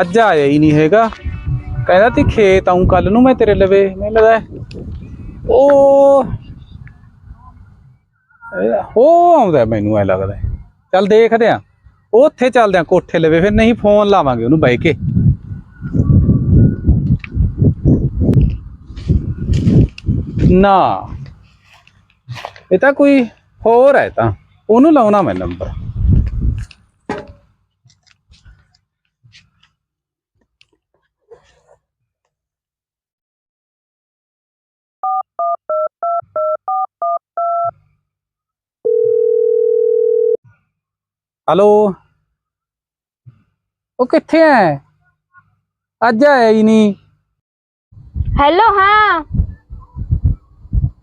ਅੱਜ ਆਇਆ ਹੀ ਨਹੀਂ ਹੈਗਾ। ਕਹਿੰਦਾ ਤੀ ਖੇਤ ਆਉਂ ਕੱਲ ਨੂੰ ਮੈਂ ਤੇਰੇ ਲਵੇ, ਮੈਨੂੰ ਲੱਗਦਾ ਉਹ ਉਹ ਆਉਂਦਾ ਮੈਨੂੰ ਐ ਲੱਗਦਾ ਚੱਲ ਦੇਖਦੇ ਆ ਉੱਥੇ ਚੱਲਦੇ ਆ ਕੋਠੇ ਲਵੇ, ਫਿਰ ਨਹੀਂ ਫੋਨ ਲਾਵਾਂਗੇ ਉਹਨੂੰ ਬਹਿ ਕੇ। ਨਾ। ਇਹ ਤਾਂ ਕੋਈ ਹੋਰ ਹੈ ਤਾਂ। ਉਹਨੂੰ ਲਾਉਣਾ ਮੈਂ ਨੰਬਰ। ਹੈਲੋ ਉਹ ਕਿੱਥੇ ਐ ਅੱਜ ਆਇਆ ਹੀ ਨਹੀਂ ਹੈਲੋ ਹਾਂ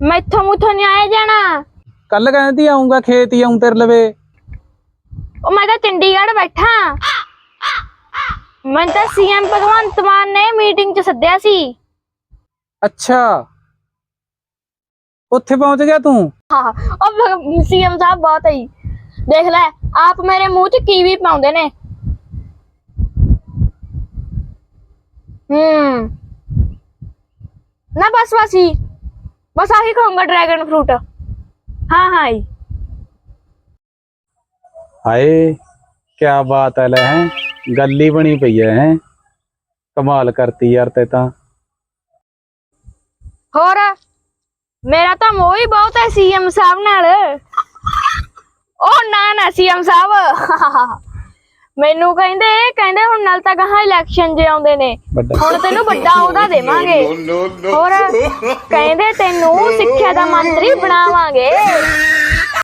ਮੈਥੋਂ ਮੁੱਥੋਂ ਨਹੀਂ ਆਇਆ ਜਾਣਾ ਕੱਲ ਕਹਿੰਦੀ ਆਉਂਗਾ ਖੇਤ ਹੀ ਆਉਂ ਤੇਰੇ ਲਵੇ ਉਹ ਮੈਂ ਤਾਂ ਚੰਡੀਗੜ੍ਹ ਬੈਠਾ ਮੈਂ ਤਾਂ ਸੀਐਮ ਭਗਵੰਤ ਮਾਨ ਨੇ ਮੀਟਿੰਗ 'ਚ ਸੱਦਿਆ ਸੀ ਅੱਛਾ ਉੱਥੇ ਪਹੁੰਚ ਗਿਆ ਤੂੰ ਹਾਂ ਉਹ ਸੀਐਮ ਸਾਹਿਬ ਬਹੁਤ ਹੈ ਜੀ। ਦੇਖ ਲੈ ਆਪ ਮੇਰੇ ਮੂੰਹ 'ਚ ਕੀਵੀ ਪਾਉਂਦੇ ਨੇ ਹੂੰ ਨਾ ਬਸ ਬਸ ਹੀ ਬਸ ਆਹੀ ਖਾਊਂਗਾ ਡਰੈਗਨ ਫਰੂਟ ਹਾਂ ਹਾਂ ਜੀ ਹਾਏ ਕੀ ਬਾਤ ਹੈ ਲੈ ਹੈ ਗੱਲ ਹੀ ਬਣੀ ਪਈ ਹੈ ਹੈ ਕਮਾਲ ਕਰਤੀ ਯਾਰ ਤੇ ਤਾਂ ਹੋਰ ਮੇਰਾ ਤਾਂ ਮੋਹ ਹੀ ਬਹੁਤ ਹੈ ਸੀਐਮ ਸਾਹਿਬ ਨਾਲ ਉਹ ਨਾ ਸੀਐਮ ਸਾਹਿਬ। ਮੈਨੂੰ ਕਹਿੰਦੇ ਕਹਿੰਦੇ ਹੁਣ ਨਾਲ ਤਾਂ ਗਾਹਾਂ ਇਲੈਕਸ਼ਨ ਜੇ ਆਉਂਦੇ ਨੇ। ਹੁਣ ਤੈਨੂੰ ਵੱਡਾ ਅਹੁਦਾ ਦੇਵਾਂਗੇ। ਹੋਰ ਕਹਿੰਦੇ ਤੈਨੂੰ ਸਿੱਖਿਆ ਦਾ ਮੰਤਰੀ ਬਣਾਵਾਂਗੇ।